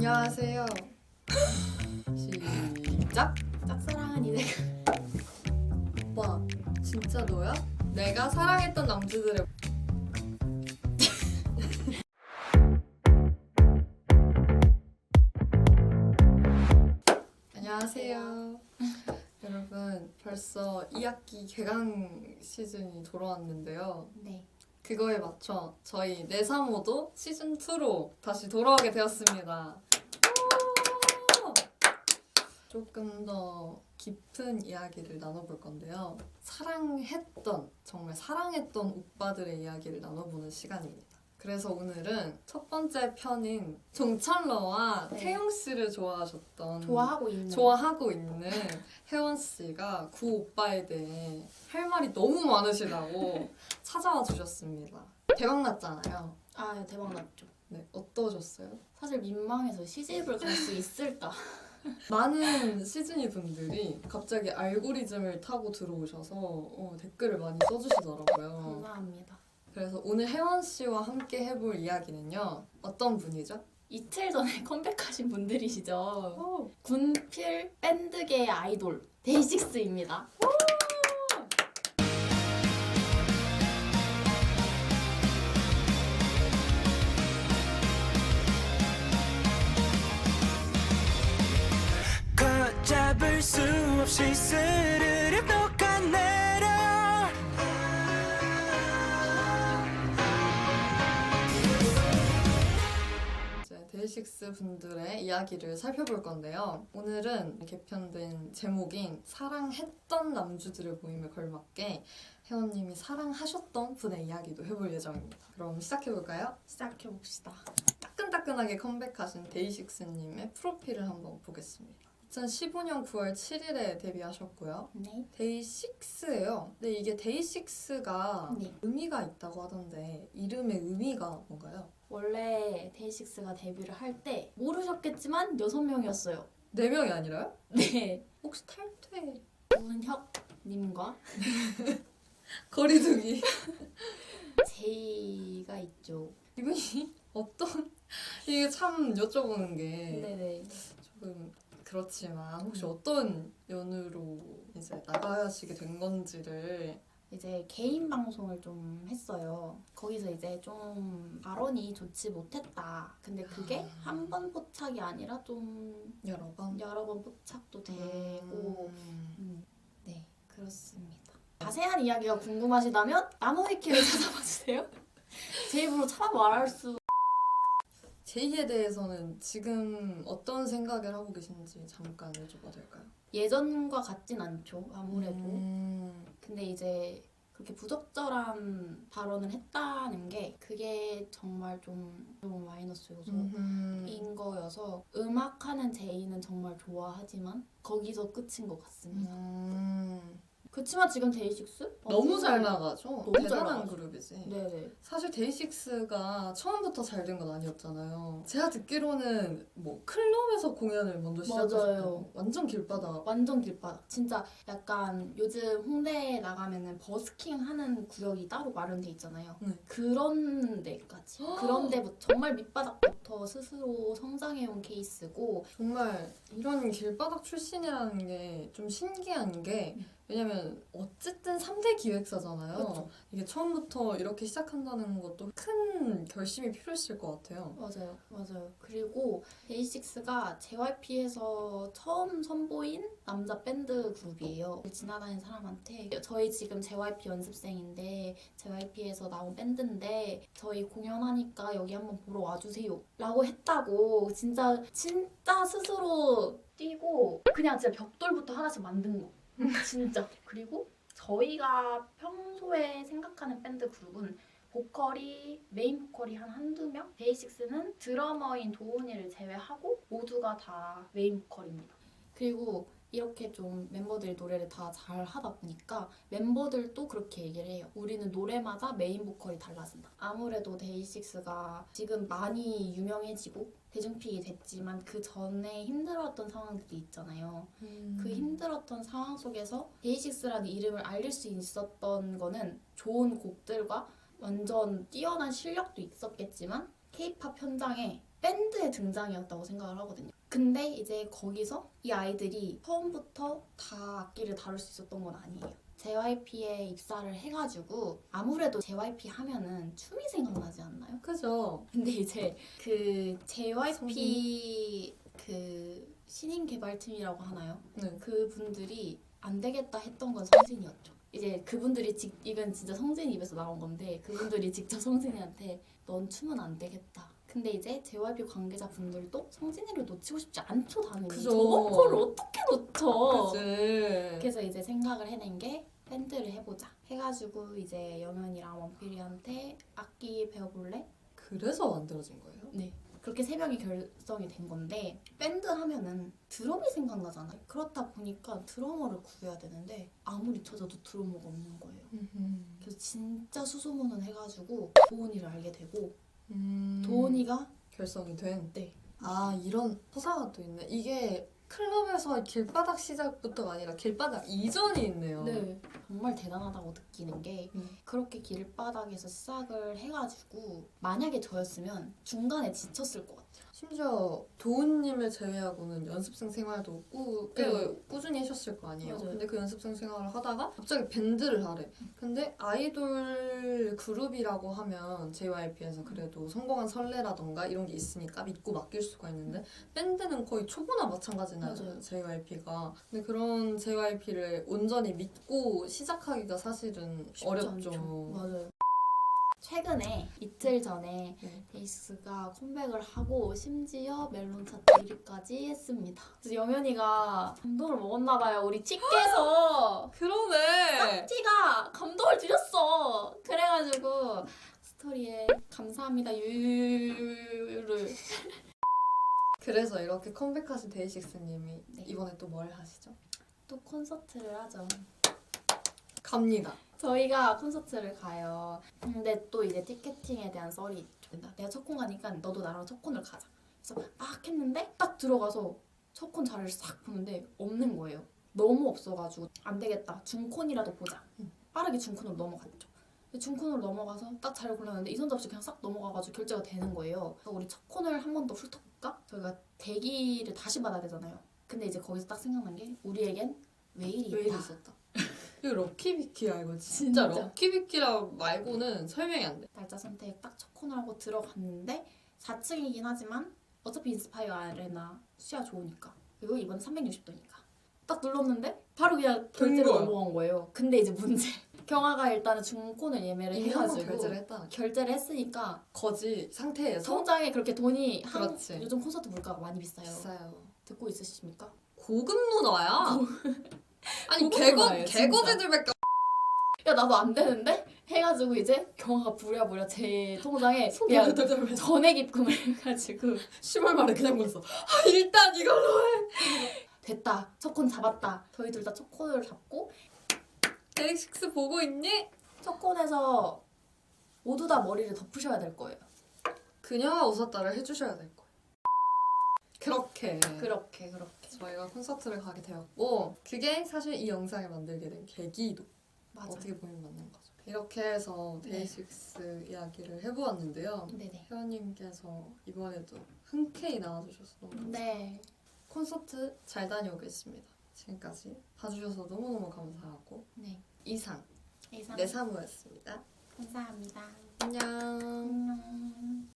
안녕하세요. 시작. 짝사랑은 이제 오빠, 진짜 너야? 내가 사랑했던 남자들의 안녕하세요. 여러분, 벌써 2학기 개강 시즌이 돌아왔는데요. 네 그거에 맞춰 저희 내삼호도 시즌 2로 다시 돌아오게 되었습니다. 오! 조금 더 깊은 이야기를 나눠볼 건데요. 사랑했던 정말 사랑했던 오빠들의 이야기를 나눠보는 시간입니다. 그래서 오늘은 첫 번째 편인 종철러와 네. 태용 씨를 좋아하셨던 좋아하고 있는 좋아하고 있는 혜원 씨가 구 오빠에 대해 할 말이 너무 많으시다고 찾아와 주셨습니다. 대박 났잖아요. 아 대박 났죠 네, 어떠셨어요? 사실 민망해서 시집을 갈 수 있을까 많은 시즈니 분들이 갑자기 알고리즘을 타고 들어오셔서 어, 댓글을 많이 써주시더라고요. 감사합니다 그래서 오늘 혜원 씨와 함께 해볼 이야기는요. 어떤 분이죠? 이틀 전에 컴백하신 분들이시죠 오, 군필 밴드계 아이돌 데이식스입니다 걷잡을 수 없이 스르륵 녹아내려 이제 데이식스 분들의 이야기를 살펴볼 건데요. 오늘은 개편된 제목인 사랑했던 남주들의 모임에 걸맞게 혜원님이 사랑하셨던 분의 이야기도 해볼 예정입니다. 그럼 시작해볼까요? 시작해봅시다 따끈따끈하게 컴백하신 데이식스님의 프로필을 한번 보겠습니다. 2015년 9월 7일에 데뷔하셨고요. 네 데이식스예요. 근데 이게 데이식스가 네. 의미가 있다고 하던데 이름의 의미가 뭔가요? 원래 데이식스가 데뷔를 할 때 모르셨겠지만 여섯 명이었어요 네 명이 아니라요? 네 혹시 탈퇴 문혁님과 거리두기 제이가 있죠 이분이 어떤 이게 참 여쭤보는 게 네네 조금 그렇지만 혹시 음. 어떤 연으로 이제 나가시게 된 건지를 이제 개인 방송을 좀 했어요. 거기서 이제 좀 발언이 좋지 못했다. 근데 그게 아. 한번 포착이 아니라 좀 여러 번 여러 번 포착도 되고, 음. 음, 네 그렇습니다. 자세한 이야기가 궁금하시다면 나노위키를 찾아봐 주세요. 제 입으로 참 말할 수. 제이에 대해서는 지금 어떤 생각을 하고 계신지 잠깐 여쭤봐도 될까요? 예전과 같진 않죠. 아무래도. 음. 근데 이제 그렇게 부적절한 발언을 했다는 게 그게 정말 좀, 좀 마이너스 요소. 음흠. 인 거여서 음악하는 제이는 정말 좋아하지만 거기서 끝인 것 같습니다. 음. 그렇지만 지금 데이식스 너무 잘 나가죠. 너무 잘 대단한 나가죠. 그룹이지. 네네. 사실 데이식스가 처음부터 잘 된 건 아니었잖아요. 제가 듣기로는 뭐 클럽에서 공연을 먼저 시작했고 맞아요. 완전 길바닥. 완전 길바닥. 진짜 약간 요즘 홍대에 나가면은 버스킹 하는 구역이 따로 마련돼 있잖아요. 네. 그런 데까지. 그런 데부터 정말 밑바닥부터 스스로 성장해온 케이스고 정말 이런 길바닥 출신이라는 게 좀 신기한 게 음. 왜냐면 어쨌든 3대 기획사잖아요. 그렇죠. 이게 처음부터 이렇게 시작한다는 것도 큰 결심이 필요했을 것 같아요. 맞아요, 맞아요. 그리고 데이식스가 JYP에서 처음 선보인 남자 밴드 그룹이에요. 지나다니는 사람한테 저희 지금 JYP 연습생인데 JYP에서 나온 밴드인데 저희 공연하니까 여기 한번 보러 와주세요. 라고 했다고 진짜 진짜 스스로 뛰고 그냥 진짜 벽돌부터 하나씩 만든 거. 진짜. 그리고 저희가 평소에 생각하는 밴드 그룹은 보컬이 메인 보컬이 한 한두 명? 데이식스는 드러머인 도훈이를 제외하고 모두가 다 메인 보컬입니다. 그리고 이렇게 좀 멤버들이 노래를 다 잘 하다 보니까 멤버들도 그렇게 얘기를 해요. 우리는 노래마다 메인 보컬이 달라진다. 아무래도 데이식스가 지금 많이 유명해지고 대중픽이 됐지만 그 전에 힘들었던 상황들이 있잖아요. 그 힘들었던 상황 속에서 데이식스라는 이름을 알릴 수 있었던 거는 좋은 곡들과 완전 뛰어난 실력도 있었겠지만 케이팝 현장에 밴드의 등장이었다고 생각을 하거든요. 근데 이제 거기서 이 아이들이 처음부터 다 악기를 다룰 수 있었던 건 아니에요. JYP에 입사를 해가지고 아무래도 JYP 하면은 춤이 생각나지 않나요? 그죠? 근데 이제 그 JYP 그 신인 개발팀이라고 하나요? 네. 그분들이 안 되겠다 했던 건 성진이었죠. 이제 그분들이 직 이건 진짜 성진 입에서 나온 건데 그분들이 직접 성진이한테 넌 춤은 안 되겠다. 근데 이제 JYP 관계자분들도 성진이를 놓치고 싶지 않죠 당연히. 그죠. 저번 거를 어떻게 놓쳐? 그지. 그래서 이제 생각을 해낸 게 밴드를 해보자. 해가지고 이제 영현이랑 원필이한테 악기 배워볼래? 그래서 만들어진 거예요? 네. 그렇게 세 명이 결성이 된 건데 밴드 하면은 드럼이 생각나잖아요. 그렇다 보니까 드러머를 구해야 되는데 아무리 찾아도 드러머가 없는 거예요. 그래서 진짜 수소문을 해가지고 도훈이를 알게 되고 음. 도훈이가 결성이 된. 네. 아 이런 서사가 또 있네. 이게 클럽에서 길바닥 시작부터가 아니라 길바닥 이전이 있네요. 네, 정말 대단하다고 느끼는 게 음. 그렇게 길바닥에서 시작을 해가지고 만약에 저였으면 중간에 지쳤을 것 같아요. 심지어 도훈님을 제외하고는 연습생 생활도 꾸, 꽤 네. 꾸준히 하셨을 거 아니에요. 맞아요. 근데 그 연습생 생활을 하다가 갑자기 밴드를 하래. 근데 아이돌 그룹이라고 하면 JYP에서 그래도 성공한 설레라던가 이런 게 있으니까 믿고 맡길 수가 있는데 밴드는 거의 초보나 마찬가지 잖아요. 맞아요. JYP가. 근데 그런 JYP를 온전히 믿고 시작하기가 사실은 어렵죠. 않죠. 맞아요. 최근에 이틀 전에 네. 데이식스가 컴백을 하고 심지어 멜론 차트 1위까지 했습니다. 그래서 영현이가 감동을 먹었나 봐요. 우리 티께서 그러네. 티가 감동을 드렸어. 그래가지고 스토리에 감사합니다 유유를 그래서 이렇게 컴백하신 데이식스님이 네. 이번에 또 뭘 하시죠? 또 콘서트를 하죠. 갑니다. 저희가 콘서트를 가요. 근데 또 이제 티켓팅에 대한 썰이 있죠. 내가 첫 콘 가니까 너도 나랑 첫 콘을 가자. 그래서 막 했는데 딱 들어가서 첫 콘 자리를 싹 보는데 없는 거예요. 너무 없어가지고 안 되겠다. 중콘이라도 보자. 빠르게 중콘으로 넘어갔죠. 중콘으로 넘어가서 딱 자리를 골랐는데 이선자 없이 그냥 싹 넘어가가지고 결제가 되는 거예요. 우리 첫 콘을 한 번 더 훑어 볼까? 저희가 대기를 다시 받아야 되잖아요. 근데 이제 거기서 딱 생각난 게 우리에겐 웨일이 왜 있다. 이랬었다. 이거 럭키비키야 이거 진짜, 진짜. 럭키비키라 말고는 설명이 안 돼. 날짜 선택 딱 첫 코너 하고 들어갔는데 4층이긴 하지만 어차피 인스파이어 아레나 시야 좋으니까 그리고 이번에 360도니까 딱 눌렀는데 바로 그냥 결제로 거야. 넘어간 거예요 근데 이제 문제 경아가 일단은 중콘을 예매를 해가지고 결제를 했다. 결제를 했으니까 거지 상태에서 통장에 그렇게 돈이 한 그렇지. 요즘 콘서트 물가가 많이 비싸요 비싸요. 듣고 있으십니까? 고급 누나야. 아니 고급 개거 누나예요. 개거지들밖에 야 나도 안 되는데? 해가지고 이제 경아가 부랴부랴 제 통장에 그냥 전액 입금을 해가지고 10월 말에 그냥 봤어. 아, 일단 이걸로 해. 됐다. 첫콘 잡았다. 저희 둘 다 첫 콘을 잡고 데이식스 보고 있니? 첫 콘에서 모두 다 머리를 덮으셔야 될 거예요. 그녀가 웃었다를 해주셔야 될 거예요. 그렇게 그렇게 그렇게. 저희가 콘서트를 가게 되었고 그게 사실 이 영상을 만들게 된 계기도 맞아요. 어떻게 보면 맞는 거죠. 이렇게 해서 네. 데이식스 이야기를 해보았는데요. 네네. 회원님께서 이번에도 흔쾌히 나와주셔서 너무 감사합니다. 네. 콘서트 잘 다녀오겠습니다. 지금까지 봐주셔서 너무너무 감사하고 네. 이상 이상 내 사무였습니다. 감사합니다. 안녕. 안녕.